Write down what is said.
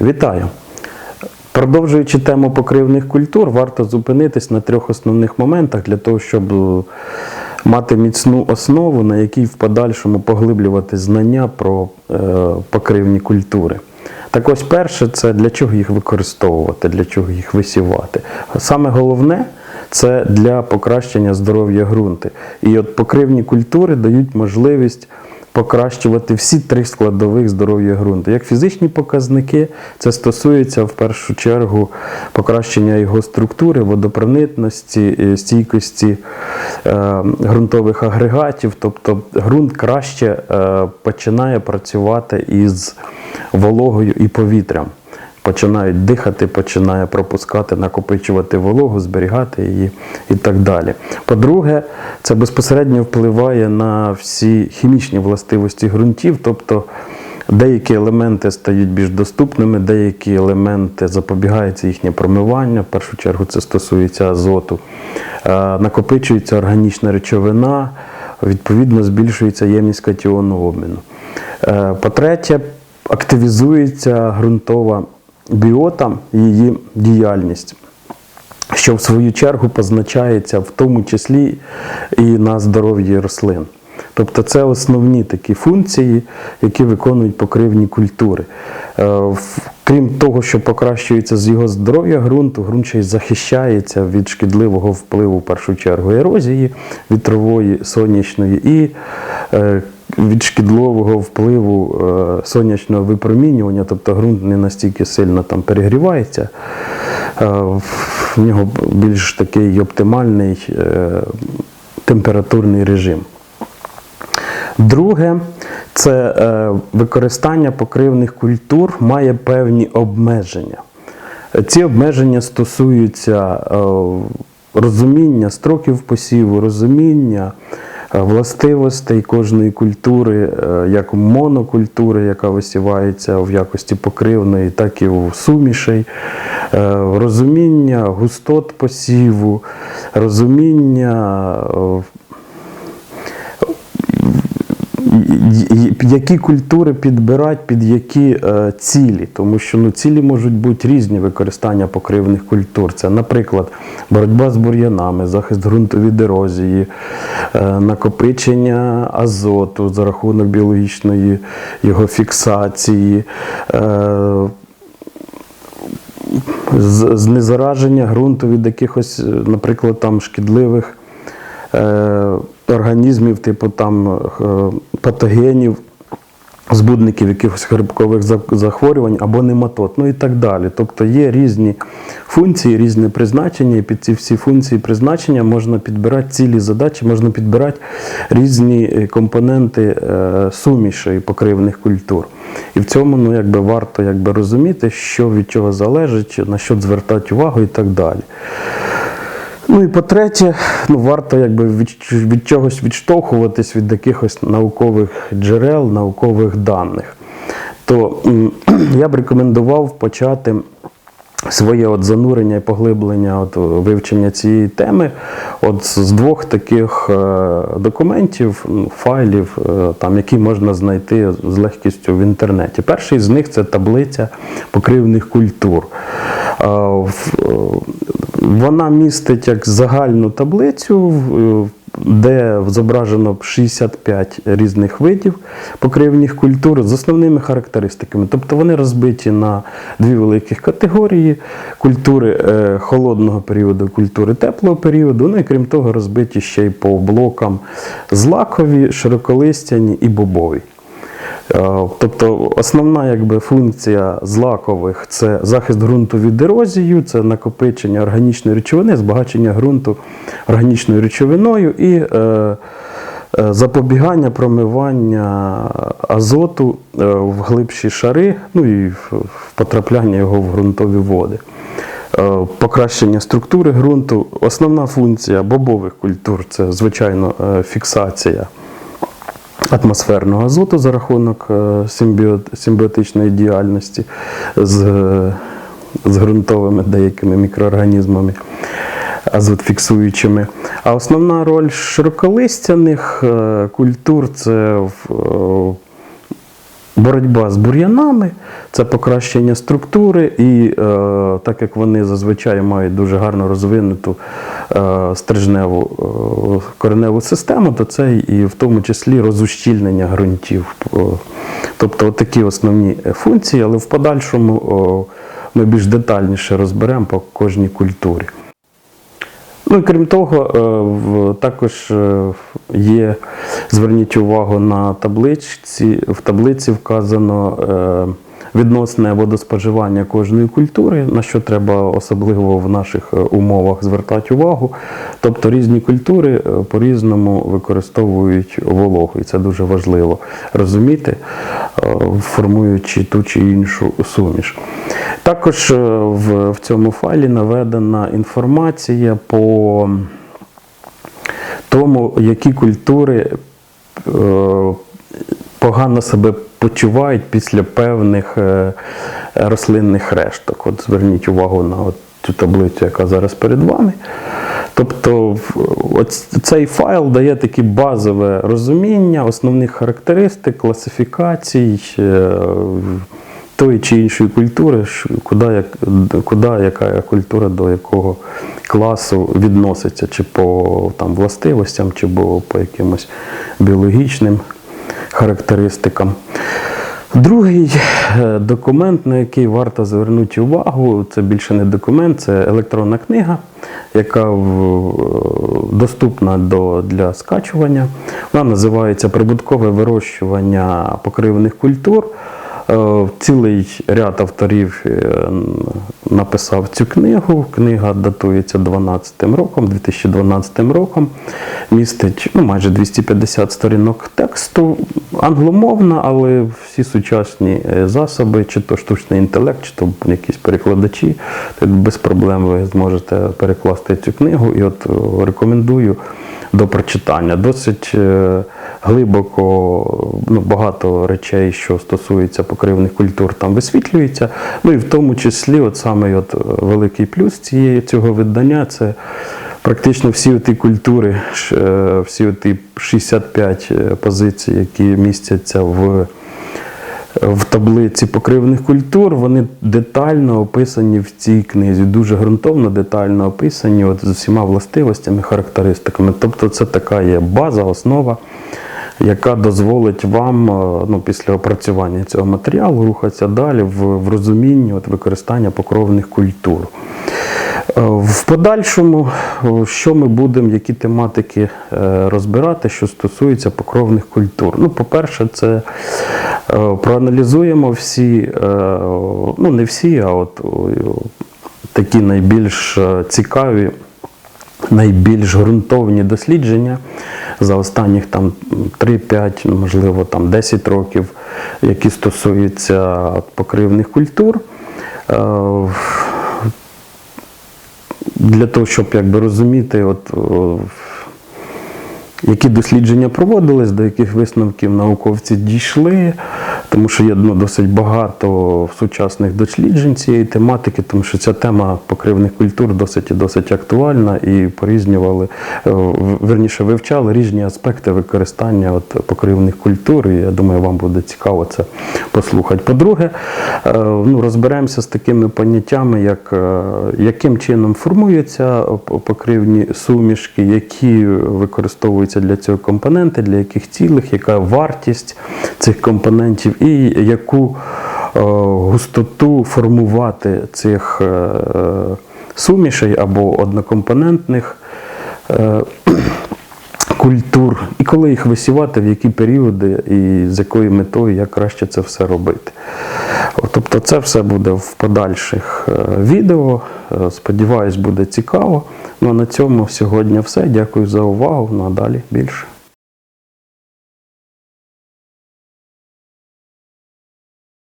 Вітаю! Продовжуючи тему покривних культур, варто зупинитись на трьох основних моментах для того, щоб е, мати міцну основу, на якій в подальшому поглиблювати знання про е, покривні культури. Так ось перше, це для чого їх використовувати, для чого їх висівати. Саме головне це для покращення здоров'я ґрунту. І от покривні культури дають можливість покращувати всі три складових здоров'я ґрунту. Як фізичні показники, це стосується в першу чергу покращення його структури, водопроникності, е, стійкості е, ґрунтових агрегатів, тобто ґрунт краще е, починає працювати із вологою і повітрям. Починають дихати, починає пропускати, накопичувати вологу, зберігати її і так далі. По-друге, це безпосередньо впливає на всі хімічні властивості ґрунтів, тобто деякі елементи стають більш доступними, деякі елементи запобігається їхнє промивання. В першу чергу це стосується азоту. Е, Накопичується органічна речовина, відповідно збільшується ємність катіону обміну. Е, По-третє, активізується ґрунтова біота, її діяльність, що в свою чергу позначається в тому числі і на здоров'ї рослин. Тобто це основні такі функції, які виконують покривні культури. Е, Крім того, що покращується з його здоров'я ґрунту, ґрунт ще й захищається від шкідливого впливу в першу чергу ерозії вітрової, сонячної і е, від шкідливого впливу е, сонячного випромінювання, тобто ґрунт не настільки сильно там перегрівається. Е, В нього більш такий оптимальний е, температурний режим. Друге, це використання покривних культур має певні обмеження. Ці обмеження стосуються розуміння строків посіву, розуміння властивостей кожної культури, е, як монокультури, яка висівається в якості покривної, так і у сумішей, е, розуміння густот посіву, розуміння е, й- й- які культури підбирати під які е, цілі, тому що ну, цілі можуть бути різні використання покривних культур. Це, наприклад, боротьба з бур'янами, захист ґрунту від ерозії, е, накопичення азоту за рахунок біологічної його фіксації. Е, знезараження ґрунту від якихось, е, наприклад, там шкідливих е, організмів, типу там е, патогенів, збудників якихось грибкових захворювань або нематод, ну і так далі. Тобто є різні функції, різне призначення, і під ці всі функції призначення можна підбирати цілі задачі, можна підбирати різні е, компоненти е, суміші покривних культур. І в цьому ну, якби, варто якби, розуміти, що від чого залежить, на що звертати увагу і так далі. Ну і по-третє, ну, варто якби від, від чогось відштовхуватись від якихось наукових джерел, наукових даних. То я б рекомендував почати своє от занурення і поглиблення от вивчення цієї теми от з двох таких е, документів, ну, файлів, е, там, які можна знайти з легкістю в інтернеті. Перший з них це таблиця покривних культур. Е, е, Вона містить як загальну таблицю, де зображено 65 різних видів покривних культур з основними характеристиками. Тобто вони розбиті на дві великих категорії: культури е, холодного періоду, культури теплого періоду. Ну і крім того, розбиті ще й по блокам злакові, широколистяні і бобові. Е, Тобто основна якби, функція злакових це захист ґрунту від ерозії, це накопичення органічної речовини, збагачення ґрунту органічною речовиною і е, е, запобігання промивання азоту е, в глибші шари, ну і в- потрапляння його в ґрунтові води. Е, Покращення структури ґрунту. Основна функція бобових культур це, звичайно, фіксація атмосферного азоту за рахунок е, симбіотичної діяльності з, е, з ґрунтовими деякими мікроорганізмами азотфіксуючими. А основна роль широколистяних е, культур це Боротьба з бур'янами це покращення структури, і так як вони зазвичай мають дуже гарно розвинуту стрижневу е, кореневу систему, то це і в тому числі розущільнення ґрунтів. Е, Тобто такі основні е, функції, але в подальшому ми більш детальніше розберемо по кожній культурі. Ну і крім того, е, також е, є, зверніть увагу на табличці. В таблиці вказано е, відносне водоспоживання кожної культури, на що треба особливо в наших е, умовах звертати увагу. Тобто різні культури е, по-різному використовують вологу, і це дуже важливо розуміти, е, формуючи ту чи іншу суміш. Також в, цьому файлі наведена інформація по тому, які культури погано себе почувають після певних е, рослинних решток. От зверніть увагу на от цю таблицю, яка зараз перед вами. Тобто цей файл дає таке базове розуміння основних характеристик, класифікацій е, тої чи іншої культури, куди, як, куди яка культура до якого класу відноситься, чи по там, властивостям, чи по, по якимось біологічним характеристикам. Другий е, документ, на який варто звернути увагу, це більше не документ, це електронна книга, яка доступна до, для скачування. Вона називається Прибуткове вирощування покривних культур. Е, Цілий ряд авторів е, написав цю книгу. Книга датується 12 роком, 2012 роком. Містить ну, майже 250 сторінок тексту. Англомовна, але всі сучасні е, засоби, чи то штучний інтелект, чи то якісь перекладачі, без проблем ви зможете перекласти цю книгу. І от рекомендую до прочитання. Досить глибоко ну, багато речей, що стосується покривних культур, там висвітлюється. Ну і в тому числі, от саме от е, великий плюс цієї цього видання це практично всі ті культури, е, всі ті 65 позицій, які містяться в в таблиці покривних культур, вони детально описані в цій книзі, дуже ґрунтовно, детально описані от, з усіма властивостями, характеристиками. Тобто це така є база, основа, яка дозволить вам е, ну, після опрацювання цього матеріалу рухатися далі в, в розумінні от, використання покровних культур. Е, В подальшому, що ми будемо, які тематики е, розбирати, що стосується покровних культур. Ну, по-перше, це е, проаналізуємо всі, е, ну не всі, а от такі найбільш е, цікаві, найбільш ґрунтовні дослідження за останніх там 3-5, можливо, там 10 років, які стосуються покривних культур. Е, для того, щоб якби розуміти, от, о, які дослідження проводились, до яких висновків науковці дійшли, тому що є ну, досить багато сучасних досліджень цієї тематики, тому що ця тема покривних культур досить і досить актуальна і порізнювали, е, верніше вивчали різні аспекти використання от, покривних культур. І я думаю, вам буде цікаво це послухати. По-друге, е, ну, розберемося з такими поняттями, як е, яким чином формуються покривні сумішки, які використовуються для цього компоненти, для яких цілих, яка вартість цих компонентів і яку е, густоту формувати цих е, сумішей або однокомпонентних е, культур, і коли їх висівати, в які періоди і з якою метою, як краще це все робити. Тобто це все буде в подальших відео. Сподіваюсь, буде цікаво. Ну а на цьому сьогодні все. Дякую за увагу. Надалі більше.